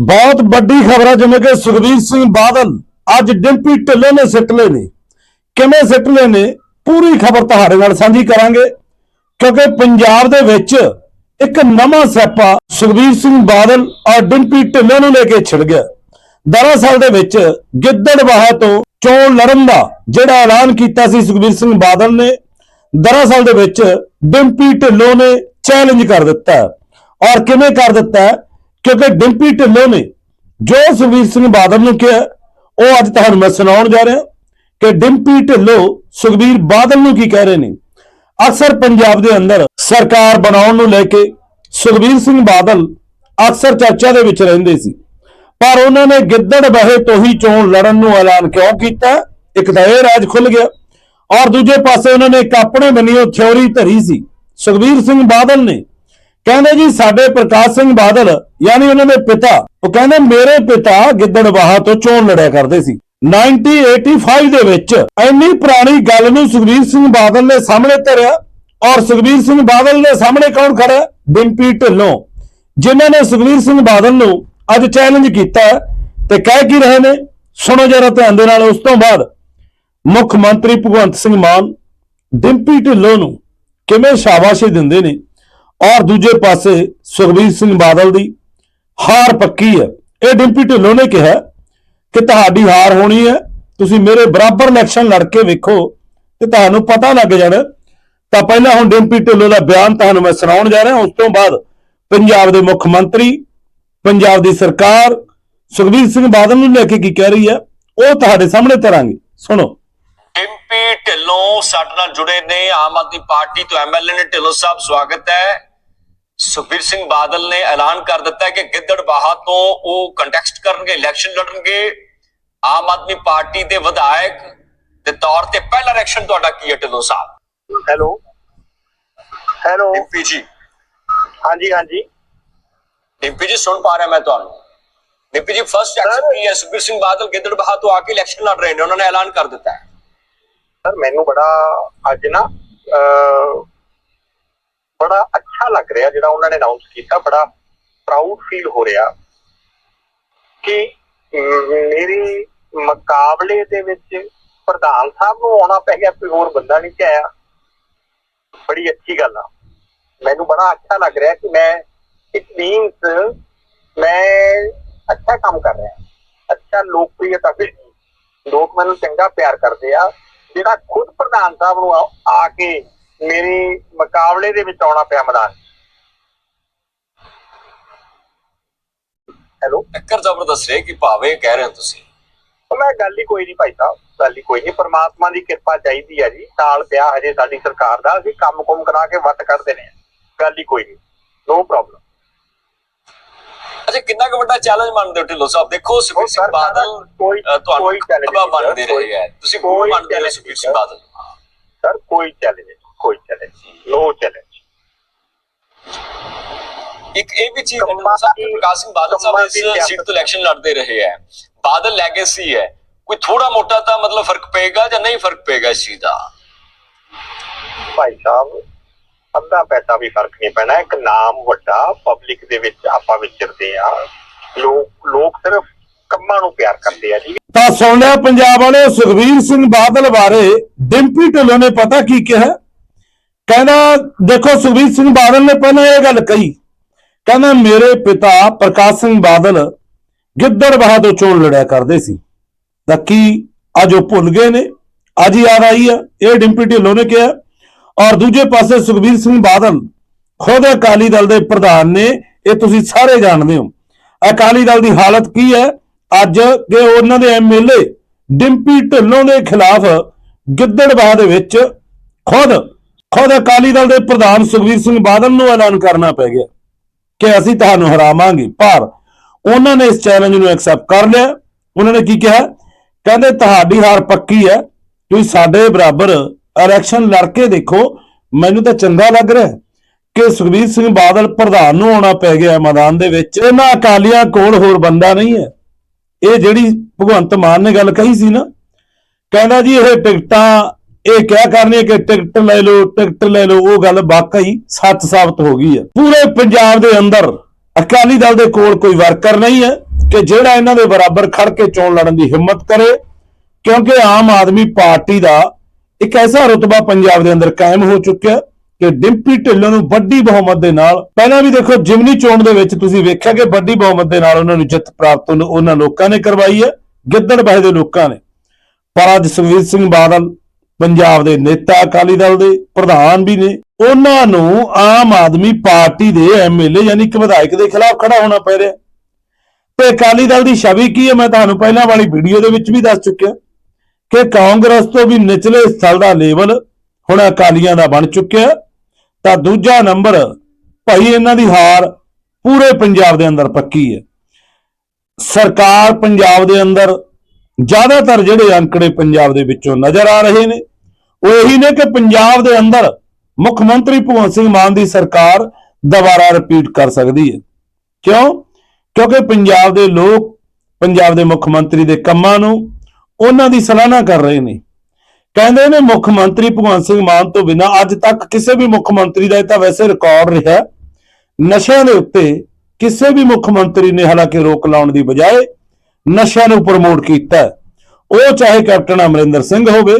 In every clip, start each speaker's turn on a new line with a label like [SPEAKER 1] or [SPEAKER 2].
[SPEAKER 1] ਬਹੁਤ ਵੱਡੀ ਖਬਰ ਹੈ ਜਿਵੇਂ ਕਿ ਸੁਖਬੀਰ ਸਿੰਘ ਬਾਦਲ ਅੱਜ ਡਿੰਪੀ ਢਿੱਲੋਂ ਨੇ ਸਿੱਟ ਲਏ ਨੇ। ਕਿਵੇਂ ਸਿੱਟ ਲਏ ਨੇ, ਪੂਰੀ ਖਬਰ ਤੁਹਾਡੇ ਨਾਲ ਸਾਂਝੀ ਕਰਾਂਗੇ। ਕਿਉਂਕਿ ਪੰਜਾਬ ਦੇ ਵਿੱਚ ਇੱਕ ਨਵਾਂ ਸਿਆਪਾ ਸੁਖਬੀਰ ਸਿੰਘ ਬਾਦਲ ਔਰ ਡਿੰਪੀ ਢਿੱਲੋਂ ਨੂੰ ਲੈ ਕੇ ਛਿੜ ਗਿਆ। ਦਰਅਸਲ ਦੇ ਵਿੱਚ ਗਿੱਦੜਬਾਹਾ ਤੋਂ ਚੋਣ ਲੜਨ ਦਾ ਜਿਹੜਾ ਐਲਾਨ ਕੀਤਾ ਸੀ ਸੁਖਬੀਰ ਸਿੰਘ ਬਾਦਲ ਨੇ, ਦਰਅਸਲ ਦੇ ਵਿੱਚ ਡਿੰਪੀ ਢਿੱਲੋਂ ਨੇ ਚੈਲੰਜ ਕਰ ਦਿੱਤਾ। ਔਰ ਕਿਵੇਂ ਕਰ ਦਿੱਤਾ? ਕਿਉਂਕਿ ਡਿੰਪੀ ਢਿੱਲੋਂ ਨੇ ਜੋ ਸੁਖਬੀਰ ਸਿੰਘ ਬਾਦਲ ਨੂੰ ਕਿਹਾ, ਉਹ ਅੱਜ ਤੁਹਾਨੂੰ ਮੈਂ ਸੁਣਾਉਣ ਜਾ ਰਿਹਾ ਕਿ ਡਿੰਪੀ ਢਿੱਲੋਂ ਸੁਖਬੀਰ ਬਾਦਲ ਨੂੰ ਕੀ ਕਹਿ ਰਹੇ ਨੇ? ਅਕਸਰ ਪੰਜਾਬ ਦੇ ਅੰਦਰ ਸਰਕਾਰ ਬਣਾਉਣ ਨੂੰ ਲੈ ਕੇ ਸੁਖਬੀਰ ਸਿੰਘ ਬਾਦਲ ਅਕਸਰ ਚਰਚਾ ਦੇ ਵਿੱਚ ਰਹਿੰਦੇ ਸੀ। ਪਰ ਉਹਨਾਂ ਨੇ ਗਿੱਦੜ ਬਹੇ ਤੋਂ ਹੀ ਚੋਣ ਲੜਨ ਨੂੰ ਐਲਾਨ ਕਿਉਂ ਕੀਤਾ? ਇੱਕ ਤਾਂ ਇਹ ਰਾਜ ਖੁੱਲ ਗਿਆ ਔਰ ਦੂਜੇ ਪਾਸੇ ਉਹਨਾਂ ਨੇ ਇੱਕ ਆਪਣੇ ਬਣੀਓ ਥਿਉਰੀ ਧਰੀ ਸੀ। ਸੁਖਬੀਰ ਸਿੰਘ ਬਾਦਲ ਨੇ ਕਹਿੰਦੇ ਜੀ ਸਾਡੇ ਪ੍ਰਕਾਸ਼ ਸਿੰਘ ਬਾਦਲ, ਯਾਨੀ ਉਹਨਾਂ ਦੇ ਪਿਤਾ, ਉਹ ਕਹਿੰਦੇ ਮੇਰੇ ਪਿਤਾ ਗਿੱਦੜਬਾਹਾ ਤੋਂ ਚੋਣ ਲੜਿਆ ਕਰਦੇ ਸੀ। 1985 ਦੇ ਵਿੱਚ ਇੰਨੀ ਪੁਰਾਣੀ ਗੱਲ ਨੂੰ ਸੁਖਬੀਰ ਸਿੰਘ ਬਾਦਲ ਨੇ ਸਾਹਮਣੇ ਧਰਿਆ ਔਰ ਸੁਖਬੀਰ ਸਿੰਘ ਬਾਦਲ ਦੇ ਸਾਹਮਣੇ ਕੌਣ ਖੜਾ ਹੈ? ਡਿੰਪੀ ਢਿੱਲੋਂ। ਜਿਨ੍ਹਾਂ ਨੇ ਸੁਖਬੀਰ ਸਿੰਘ ਬਾਦਲ ਨੂੰ ਅੱਜ ਚੈਲੰਜ ਕੀਤਾ ਤੇ ਕਹਿ ਕੀ ਰਹੇ ਨੇ? ਸੁਣੋ ਜਰਾ ਧਿਆਨ ਦੇ ਨਾਲ ਉਸ ਤੋਂ ਬਾਅਦ। ਮੁੱਖ ਮੰਤਰੀ ਭਗਵੰਤ ਸਿੰਘ ਮਾਨ ਡਿੰਪੀ ਢਿੱਲੋਂ ਨੂੰ ਕਿਵੇਂ ਸ਼ਾਬਾਸ਼ੀ ਦਿੰਦੇ ਨੇ? ਔਰ ਦੂਜੇ ਪਾਸੇ ਸੁਖਬੀਰ ਸਿੰਘ ਬਾਦਲ ਦੀ ਹਾਰ ਪੱਕੀ ਹੈ। ਇਹ ਡਿੰਪੀ ਢਿੱਲੋਂ ਨੇ ਕਿਹਾ ਕਿ ਤੁਹਾਡੀ ਹਾਰ ਹੋਣੀ ਹੈ, ਤੁਸੀਂ ਮੇਰੇ ਬਰਾਬਰ ਇਲੈਕਸ਼ਨ ਲੜ ਕੇ ਵੇਖੋ ਤੇ ਤੁਹਾਨੂੰ ਪਤਾ ਲੱਗ ਜਾਣਾ। ਤਾਂ ਪਹਿਲਾਂ ਹੁਣ ਡਿੰਪੀ ਢਿੱਲੋਂ ਦਾ ਬਿਆਨ ਤੁਹਾਨੂੰ ਮੈਂ ਸੁਣਾਉਣ ਜਾ ਰਿਹਾ। ਉਸ ਤੋਂ ਬਾਅਦ ਪੰਜਾਬ ਦੇ ਮੁੱਖ ਮੰਤਰੀ, ਪੰਜਾਬ ਦੀ ਸਰਕਾਰ, ਸੁਖਬੀਰ ਸਿੰਘ ਬਾਦਲ ਨੂੰ ਲੈ ਕੇ ਕੀ ਕਹਿ ਰਹੀ ਹੈ, ਉਹ ਤੁਹਾਡੇ ਸਾਹਮਣੇ ਧਰਾਂਗੇ। ਸੁਣੋ।
[SPEAKER 2] ਡਿੰਪੀ ਢਿੱਲੋਂ ਸਾਡੇ ਨਾਲ ਜੁੜੇ ਨੇ ਆਮ ਆਦਮੀ ਪਾਰਟੀ ਤੋਂ ਐਮਐਲਏ ਨੇ ਢਿੱਲੋਂ ਸਾਹਿਬ ਸਵਾਗਤ ਹੈ। ਸੁਖਬੀਰ ਸਿੰਘ ਬਾਦਲ ਨੇ ਐਲਾਨ ਕਰ ਦਿੱਤਾ ਹੈ ਕਿ ਗਿੱਦੜਬਾਹਾ ਤੋਂ ਉਹ ਕੰਟੈਸਟ ਕਰਨਗੇ ਇਲੈਕਸ਼ਨ ਲੜਨਗੇ। ਆਮ ਆਦਮੀ ਪਾਰਟੀ ਦੇ ਵਿਧਾਇਕ ਦੇ ਤੌਰ ਤੇ ਪਹਿਲਾ ਇਲੈਕਸ਼ਨ ਤੁਹਾਡਾ ਕੀ ਹੈ ਢਿੱਲੋਂ ਸਾਹਿਬ?
[SPEAKER 3] ਹੈਲੋ। ਹੈਲੋ।
[SPEAKER 2] ਡਿੰਪੀ ਜੀ।
[SPEAKER 3] ਹਾਂਜੀ ਹਾਂਜੀ।
[SPEAKER 2] ਡਿੰਪੀ ਜੀ ਸੁਣ ਪਾ ਰਿਹਾ ਮੈਂ ਤੁਹਾਨੂੰ। ਡਿੰਪੀ ਜੀ ਫਰਸਟ ਐਕਸ਼ਨ ਕੀ ਹੈ? ਸੁਖਬੀਰ ਸਿੰਘ ਬਾਦਲ ਗਿੱਦੜਬਾਹਾ ਤੋਂ ਆ ਕੇ ਇਲੈਕਸ਼ਨ ਲੜ ਰਹੇ ਨੇ ਉਹਨਾਂ ਨੇ ਐਲਾਨ ਕਰ ਦਿੱਤਾ ਹੈ।
[SPEAKER 3] ਸਰ, ਮੈਨੂੰ ਬੜਾ ਅੱਜ ਨਾ ਬੜਾ ਅੱਛਾ ਲੱਗ ਰਿਹਾ ਜਿਹੜਾ ਉਹਨਾਂ ਨੇ ਅਨਾਉਂਸ ਕੀਤਾ, ਬੜਾ ਪ੍ਰਾਊਡ ਫੀਲ ਹੋ ਰਿਹਾ ਕਿ ਮੇਰੀ ਮੁਕਾਬਲੇ ਦੇ ਵਿੱਚ ਪ੍ਰਧਾਨ ਸਾਹਿਬ ਨੂੰ ਆਉਣਾ ਪੈ ਗਿਆ, ਕੋਈ ਹੋਰ ਬੰਦਾ ਨਹੀਂ ਤੇ ਆਇਆ। ਬੜੀ ਅੱਛੀ ਗੱਲ ਆ। ਮੈਨੂੰ ਬੜਾ ਅੱਛਾ ਲੱਗ ਰਿਹਾ ਕਿ ਮੈਂ ਇਟ ਮੀਨਸ ਮੈਂ ਅੱਛਾ ਕੰਮ ਕਰ ਰਿਹਾ। ਅੱਛਾ ਲੋਕਪ੍ਰਿਯਤਾ ਵੀ ਲੋਕ ਮੈਨੂੰ ਚੰਗਾ ਪਿਆਰ ਕਰਦੇ ਆ। ਜਿਹੜਾ ਖੁਦ ਪ੍ਰਧਾਨ ਸਾਹਿਬ ਨੂੰ ਆ- ਕੇ ਮੇਰੇ ਮੁਕਾਬਲੇ ਦੇ ਵਿੱਚ ਆਉਣਾ ਪਿਆ ਮੈਦਾਨ। ਹੈਲੋ?
[SPEAKER 2] ਟੱਕਰ ਜ਼ਬਰਦਸਤ ਹੈ ਕਿ ਭਾਵੇਂ ਕਹਿ ਰਹੇ ਹੋ ਤੁਸੀਂ।
[SPEAKER 3] ਉਹ ਮੈਂ ਗੱਲ ਹੀ ਕੋਈ ਨਹੀਂ ਭਾਈ ਸਾਹਿਬ ਗੱਲ ਹੀ ਕੋਈ ਨਹੀਂ ਪਰਮਾਤਮਾ ਦੀ ਕਿਰਪਾ ਚਾਹੀਦੀ ਆ ਜੀ। ਸਾਲ ਪਿਆ ਹਜੇ ਸਾਡੀ ਸਰਕਾਰ ਦਾ ਅਸੀਂ ਕੰਮ ਕੁਮ ਕਰਾ ਕੇ ਵੱਟ ਕੱਢਦੇ ਨੇ ਗੱਲ ਹੀ ਕੋਈ ਨਹੀਂ ਨੋ ਪ੍ਰੋਬਲਮ
[SPEAKER 2] ਅੱਛਾ ਕਿੰਨਾ ਕੁ ਵੱਡਾ ਚੈਲੰਜ ਮੰਨਦੇ ਹੋ ਢਿੱਲੋਂ ਸਾਹਿਬ? ਦੇਖੋ ਸੁਖਬੀਰ ਸਿੰਘ ਬਾਦਲ ਤੁਹਾਨੂੰ
[SPEAKER 3] ਨਹੀਂ,
[SPEAKER 2] ਮੰਨਦੇ ਰਹੇ ਹੈ। ਤੁਸੀਂ ਗੁਰੂ
[SPEAKER 3] ਕੋਈ
[SPEAKER 2] ਮੰਨਦੇ ਹੋ ਸੁਖਬੀਰ ਸਿੰਘ ਬਾਦਲ?
[SPEAKER 3] ਸਰ ਕੋਈ ਚੈਲੰਜ ਕੋਈ ਚੈਲੰਜ ਨੋ ਚੈਲੰਜ
[SPEAKER 2] ਇੱਕ ਇਹ ਵੀ ਚੀਜ਼ ਪ੍ਰਕਾਸ਼ ਸਿੰਘ ਬਾਦਲ ਸਾਹਿਬ ਇਸ ਸੀਟ ਤੋਂ ਇਲੈਕਸ਼ਨ ਲੜਦੇ ਰਹੇ ਹੈ। ਬਾਦਲ ਲੈਗੇਸੀ ਹੈ। ਕੋਈ ਥੋੜਾ ਮੋਟਾ ਤਾਂ ਮਤਲਬ ਫ਼ਰਕ ਪਏਗਾ ਜਾਂ ਨਹੀਂ ਫ਼ਰਕ ਪਏਗਾ ਇਸ ਚੀਜ਼ ਦਾ?
[SPEAKER 3] ਭਾਈ ਸਾਹਿਬ ਅੱਧਾ ਪੈਸਾ ਵੀ ਫ਼ਰਕ ਨਹੀਂ ਪੈਣਾ, ਇੱਕ ਨਾਮ ਵੱਡਾ ਪਬਲਿਕ ਦੇ ਵਿੱਚ ਆਪਾਂ ਵਿਚਰਦੇ ਆ ਲੋਕ ਲੋਕ ਸਿਰਫ ਕੰਮਾਂ ਨੂੰ ਪਿਆਰ ਕਰਦੇ ਆ ਜੀ।
[SPEAKER 1] ਤਾਂ ਸੁਣ ਪੰਜਾਬ ਵਾਲੇ ਸੁਖਬੀਰ ਸਿੰਘ ਬਾਦਲ ਬਾਰੇ, ਡਿੰਪੀ ਢਿੱਲੋਂ ਨੇ ਪਤਾ ਕੀ ਕਿਹਾ? ਕਹਿੰਦਾ, ਦੇਖੋ ਸੁਖਬੀਰ ਸਿੰਘ ਬਾਦਲ ਨੇ ਪਹਿਲਾਂ ਇਹ ਗੱਲ ਕਹੀ। ਕਹਿੰਦਾ, ਮੇਰੇ ਪਿਤਾ ਪ੍ਰਕਾਸ਼ ਸਿੰਘ ਬਾਦਲ ਗਿੱਦੜਬਾਹਾ ਤੋਂ ਚੋਣ ਲੜਿਆ ਕਰਦੇ ਸੀ। ਤਾਂ ਕੀ ਅੱਜ ਉਹ ਭੁੱਲ ਗਏ ਨੇ? ਅੱਜ ਯਾਦ ਆਈ ਆ? ਇਹ ਡਿੰਪੀ ਢਿੱਲੋਂ ਨੇ ਕਿਹਾ। ਔਰ ਦੂਜੇ ਪਾਸੇ ਸੁਖਬੀਰ ਸਿੰਘ ਬਾਦਲ ਖੁਦ ਅਕਾਲੀ ਦਲ ਦੇ ਪ੍ਰਧਾਨ ਨੇ, ਇਹ ਤੁਸੀਂ ਸਾਰੇ ਜਾਣਦੇ ਹੋ। ਅਕਾਲੀ ਦਲ ਦੀ ਹਾਲਤ ਕੀ ਹੈ? ਅੱਜ ਕਿ ਉਹਨਾਂ ਦੇ ਐਮਐਲਏ ਡਿੰਪੀ ਢਿੱਲੋਂ ਦੇ ਖਿਲਾਫ ਗਿੱਦੜਬਾਹਾ ਦੇ ਵਿੱਚ ਖੁਦ ਖੁਦ ਅਕਾਲੀ ਦਲ ਦੇ ਪ੍ਰਧਾਨ ਸੁਖਬੀਰ ਸਿੰਘ ਬਾਦਲ ਨੂੰ ਐਲਾਨ ਕਰਨਾ ਪੈ ਗਿਆ ਕਿ ਅਸੀਂ ਤੁਹਾਨੂੰ ਹਰਾਵਾਂਗੇ। ਪਰ ਉਹਨਾਂ ਨੇ ਇਸ ਚੈਲੰਜ ਨੂੰ ਐਕਸੈਪਟ ਕਰ ਲਿਆ। ਉਹਨਾਂ ਨੇ ਕੀ ਕਿਹਾ? ਕਹਿੰਦੇ, ਤੁਹਾਡੀ ਹਾਰ ਪੱਕੀ ਹੈ। ਤੁਸੀਂ ਸਾਡੇ ਬਰਾਬਰ ਇਲੈਕਸ਼ਨ ਲੜ ਕੇ ਦੇਖੋ, ਮੈਨੂੰ ਤਾਂ ਚੰਗਾ ਲੱਗ ਰਿਹਾ ਕਿ ਸੁਖਬੀਰ ਸਿੰਘ ਬਾਦਲ ਪ੍ਰਧਾਨ ਨੂੰ ਆਉਣਾ ਪੈ ਗਿਆ ਮੈਦਾਨ ਦੇ ਵਿੱਚ। ਇਹਨਾਂ ਅਕਾਲੀਆਂ ਕੋਲ ਹੋਰ ਬੰਦਾ ਨਹੀਂ ਹੈ। ਇਹ ਜਿਹੜੀ ਭਗਵੰਤ ਮਾਨ ਨੇ ਗੱਲ ਕਹੀ ਸੀ ਨਾ, ਕਹਿੰਦਾ ਜੀ ਇਹ ਟਿਕਟਾਂ, ਇਹ ਕਹਿ ਕਰਨੀ ਕਿ ਟਿਕਟ ਲੈ ਲਓ, ਟਿਕਟ ਲੈ ਲਓ, ਉਹ ਗੱਲ ਵਾਕਈ ਸੱਚ ਸਾਬਤ ਹੋ ਗਈ ਹੈ। ਪੂਰੇ ਪੰਜਾਬ ਦੇ ਅੰਦਰ ਅਕਾਲੀ ਦਲ ਦੇ ਕੋਲ ਕੋਈ ਵਰਕਰ ਨਹੀਂ ਹੈ ਕਿ ਜਿਹੜਾ ਇਹਨਾਂ ਦੇ ਬਰਾਬਰ ਖੜ ਕੇ ਚੋਣ ਲੜਨ ਦੀ ਹਿੰਮਤ ਕਰੇ, ਕਿਉਂਕਿ ਆਮ ਆਦਮੀ ਪਾਰਟੀ ਦਾ ਇੱਕ ਐਸਾ ਰੁਤਬਾ ਪੰਜਾਬ ਦੇ ਅੰਦਰ ਕਾਇਮ ਹੋ ਚੁੱਕਿਆ ਕਿ ਡਿੰਪੀ ਢਿੱਲੋਂ ਨੂੰ ਵੱਡੀ ਬਹੁਮਤ ਦੇ ਨਾਲ, ਪਹਿਲਾਂ ਵੀ ਦੇਖੋ ਜਿਮਨੀ ਚੋਣ ਦੇ ਵਿੱਚ ਤੁਸੀਂ ਵੇਖਿਆ ਕਿ ਵੱਡੀ ਬਹੁਮਤ ਦੇ ਨਾਲ ਉਹਨਾਂ ਨੂੰ ਜਿੱਤ ਪ੍ਰਾਪਤ ਉਹਨਾਂ- ਲੋਕਾਂ ਨੇ ਕਰਵਾਈ ਹੈ, ਗਿੱਦੜ ਗਿੱਦੜਬਾਹੇ ਦੇ ਲੋਕਾਂ ਨੇ। ਪਰ ਅੱਜ ਸੁਖਬੀਰ ਸਿੰਘ ਬਾਦਲ ਪੰਜਾਬ ਦੇ ਨੇਤਾ ਅਕਾਲੀ ਦਲ ਦੇ ਪ੍ਰਧਾਨ ਵੀ ਨੇ। ਉਹਨਾਂ ਨੂੰ ਆਮ ਆਦਮੀ ਪਾਰਟੀ ਦੇ ਐਮਐਲਏ ਯਾਨੀ ਕਿ ਵਿਧਾਇਕ ਦੇ ਖਿਲਾਫ ਖੜਾ ਹੋਣਾ ਪੈ ਰਿਹਾ। ਤੇ ਅਕਾਲੀ ਦਲ ਦੀ ਛਵੀ ਕੀ ਹੈ? ਮੈਂ ਤੁਹਾਨੂੰ ਪਹਿਲਾਂ ਵਾਲੀ ਵੀਡੀਓ ਦੇ ਵਿੱਚ ਵੀ ਦੱਸ ਚੁੱਕਿਆ। ਕਿ ਕਾਂਗਰਸ ਤੋਂ ਵੀ ਨਿਚਲੇ ਸਥਲ ਦਾ ਲੇਵਲ ਹੁਣ ਅਕਾਲੀਆਂ ਦਾ ਬਣ ਚੁੱਕਿਆ ਤਾਂ ਦੂਜਾ ਨੰਬਰ ਭਾਈ ਇਹਨਾਂ ਦੀ ਹਾਰ ਪੂਰੇ ਪੰਜਾਬ ਦੇ ਅੰਦਰ ਪੱਕੀ ਹੈ। ਸਰਕਾਰ ਪੰਜਾਬ ਦੇ ਅੰਦਰ ਜ਼ਿਆਦਾਤਰ ਜਿਹੜੇ ਅੰਕੜੇ ਪੰਜਾਬ ਦੇ ਵਿੱਚੋਂ ਨਜ਼ਰ ਆ ਰਹੇ ਨੇ। ਉਹ ਇਹੀ ਨੇ ਕਿ ਪੰਜਾਬ ਦੇ ਅੰਦਰ ਮੁੱਖ ਮੰਤਰੀ ਭਗਵੰਤ ਸਿੰਘ ਮਾਨ ਦੀ ਸਰਕਾਰ ਦੁਬਾਰਾ ਰਿਪੀਟ ਕਰ ਸਕਦੀ ਹੈ। ਕਿਉਂ? ਕਿਉਂਕਿ ਪੰਜਾਬ ਦੇ ਲੋਕ, ਪੰਜਾਬ ਦੇ ਮੁੱਖ ਮੰਤਰੀ ਦੇ ਕੰਮਾਂ ਨੂੰ ਉਹਨਾਂ ਦੀ ਸਲਾਹਨਾ ਕਰ ਰਹੇ ਨੇ। ਕਹਿੰਦੇ ਨੇ ਮੁੱਖ ਮੰਤਰੀ ਭਗਵੰਤ ਸਿੰਘ ਮਾਨ ਤੋਂ ਬਿਨਾਂ ਅੱਜ ਤੱਕ ਕਿਸੇ ਵੀ ਮੁੱਖ ਮੰਤਰੀ ਦਾ ਇਹ ਤਾਂ ਵੈਸੇ ਰਿਕਾਰਡ ਰਿਹਾ। ਨਸ਼ਿਆਂ ਦੇ ਉੱਤੇ ਕਿਸੇ ਵੀ ਮੁੱਖ ਮੰਤਰੀ ਨੇ ਹਾਲਾਂਕਿ ਰੋਕ ਲਾਉਣ ਦੀ ਬਜਾਏ ਨਸ਼ਿਆਂ ਨੂੰ ਪ੍ਰਮੋਟ ਕੀਤਾ ਉਹ ਚਾਹੇ ਕੈਪਟਨ ਅਮਰਿੰਦਰ ਸਿੰਘ ਹੋਵੇ,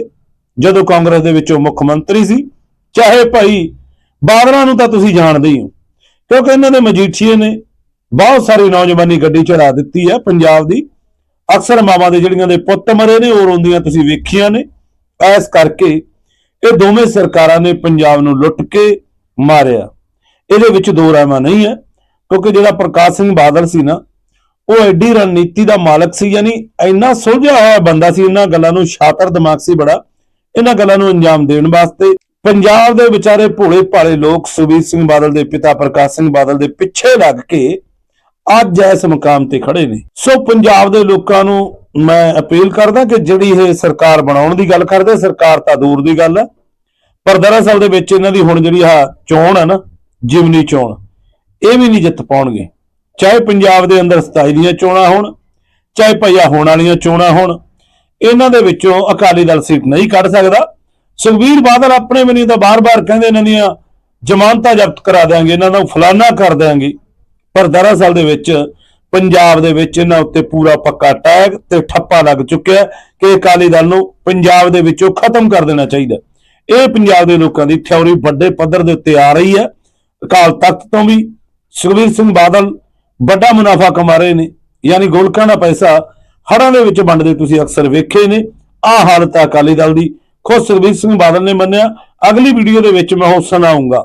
[SPEAKER 1] ਜਦੋਂ ਕਾਂਗਰਸ ਦੇ ਵਿੱਚੋਂ ਮੁੱਖ ਮੰਤਰੀ ਸੀ, ਚਾਹੇ ਭਾਈ ਬਾਦਲਾਂ ਨੂੰ ਤਾਂ ਤੁਸੀਂ ਜਾਣਦੇ ਹੀ ਹੋ, ਕਿਉਂਕਿ ਇਹਨਾਂ ਦੇ ਮਜੀਠੀਏ ਨੇ ਬਹੁਤ ਸਾਰੀ ਨੌਜਵਾਨੀ ਗੱਡੀ ਚੜਾ ਦਿੱਤੀ ਹੈ ਪੰਜਾਬ ਦੀ। ਅਕਸਰ ਮਾਵਾਂ ਦੇ ਜਿਹੜੀਆਂ ਦੇ ਪੁੱਤ ਮਰੇ ਨੇ ਉਹ ਰੋਂਦੀਆਂ ਤੁਸੀਂ ਵੇਖੀਆਂ ਨੇ। ਐਸ ਕਰਕੇ ਇਹ ਦੋਵੇਂ ਸਰਕਾਰਾਂ ਨੇ ਪੰਜਾਬ ਨੂੰ ਲੁੱਟ ਕੇ ਮਾਰਿਆ। ਇਹਦੇ ਵਿੱਚ ਦੋ ਰਾਮਾ ਨਹੀਂ ਹੈ, ਕਿਉਂਕਿ ਜਿਹੜਾ ਪ੍ਰਕਾਸ਼ ਸਿੰਘ ਬਾਦਲ ਸੀ ਨਾ, ਉਹ ਐਡੀ ਰਣਨੀਤੀ ਦਾ ਮਾਲਕ ਸੀ, ਯਾਨੀ ਇੰਨਾ ਸੁਲਝਿਆ ਹੋਇਆ ਬੰਦਾ ਸੀ, ਇਹਨਾਂ ਗੱਲਾਂ ਨੂੰ ਸ਼ਾਤਰ ਦਿਮਾਗ ਸੀ ਬੜਾ। ਇਹਨਾਂ ਗੱਲਾਂ ਨੂੰ ਅੰਜਾਮ ਦੇਣ ਵਾਸਤੇ ਪੰਜਾਬ ਦੇ ਵਿਚਾਰੇ ਭੋਲੇ ਭਾਲੇ ਲੋਕ ਸੁਖਬੀਰ ਸਿੰਘ ਬਾਦਲ ਦੇ ਪਿਤਾ ਪ੍ਰਕਾਸ਼ ਸਿੰਘ ਬਾਦਲ ਦੇ ਪਿੱਛੇ ਲੱਗ ਕੇ ਅੱਜ ਇਸ ਮੁਕਾਮ ਤੇ ਖੜੇ ਨੇ। ਸੋ ਪੰਜਾਬ ਦੇ ਲੋਕਾਂ ਨੂੰ ਮੈਂ ਅਪੀਲ ਕਰਦਾ ਕਿ ਜਿਹੜੀ ਇਹ ਸਰਕਾਰ ਬਣਾਉਣ ਦੀ ਗੱਲ ਕਰਦੇ, ਸਰਕਾਰ ਤਾਂ ਦੂਰ ਦੀ ਗੱਲ ਹੈ, ਪਰ ਦਰਅਸਲ ਦੇ ਵਿੱਚ ਇਹਨਾਂ ਦੀ ਹੁਣ ਜਿਹੜੀ ਆ ਚੋਣ ਹੈ ਨਾ, ਜਿਮਨੀ ਚੋਣ, ਇਹ ਵੀ ਨਹੀਂ ਜਿੱਤ ਪਾਉਣਗੇ। ਚਾਹੇ ਪੰਜਾਬ ਦੇ ਅੰਦਰ 27 ਦੀਆਂ ਚੋਣਾਂ ਹੋਣ, ਚਾਹੇ ਭਈਆ ਹੋਣ ਵਾਲੀਆਂ ਚੋਣਾਂ ਹੋਣ, ਇਹਨਾਂ ਦੇ ਵਿੱਚੋਂ ਅਕਾਲੀ ਦਲ ਸੀਟ ਨਹੀਂ ਕੱਢ ਸਕਦਾ। ਸੁਖਬੀਰ ਬਾਦਲ ਆਪਣੇ ਬਣੀ ਤਾਂ ਬਾਰ-ਬਾਰ ਕਹਿੰਦੇ ਇਹਨਾਂ ਦੀਆਂ ਜ਼ਮਾਨਤਾਂ ਜ਼ਬਤ ਕਰਾ ਦਿਆਂਗੇ, ਇਹਨਾਂ ਨੂੰ ਫਲਾਨਾ ਕਰ ਦਿਆਂਗੇ। ਪਰ ਦਰਅਸਲ ਦੇ ਵਿੱਚ ਪੰਜਾਬ ਦੇ ਵਿੱਚ ਇਹਨਾਂ ਉੱਤੇ ਪੂਰਾ ਪੱਕਾ ਟੈਗ ਤੇ ਠੱਪਾ ਲੱਗ ਚੁੱਕਿਆ ਕਿ ਅਕਾਲੀ ਦਲ ਨੂੰ ਪੰਜਾਬ ਦੇ ਵਿੱਚੋਂ ਖਤਮ ਕਰ ਦੇਣਾ ਚਾਹੀਦਾ ਇਹ ਪੰਜਾਬ ਦੇ ਲੋਕਾਂ ਦੀ ਥਿਉਰੀ ਵੱਡੇ ਪੱਧਰ ਦੇ ਉੱਤੇ ਆ ਰਹੀ ਹੈ। ਅਕਾਲ ਤਖਤ ਤੋਂ ਵੀ ਸੁਖਬੀਰ ਸਿੰਘ ਬਾਦਲ ਵੱਡਾ ਮੁਨਾਫਾ ਕਮਾ ਰਹੇ ਨੇ, ਯਾਨੀ ਗੋਲਕਾਂ ਦਾ ਪੈਸਾ ਹੜਾਂ ਦੇ ਵਿੱਚ ਵੰਡਦੇ ਤੁਸੀਂ ਅਕਸਰ ਵੇਖੇ ਨੇ। ਆਹ ਹਾਲਤ ਅਕਾਲੀ ਦਲ ਦੀ, ਖੁਦ ਸੁਖਬੀਰ ਸਿੰਘ ਬਾਦਲ ਨੇ ਮੰਨਿਆ। ਅਗਲੀ ਵੀਡੀਓ ਦੇ ਵਿੱਚ ਮੈਂ ਉਹ ਸੁਣਾਉਂਗਾ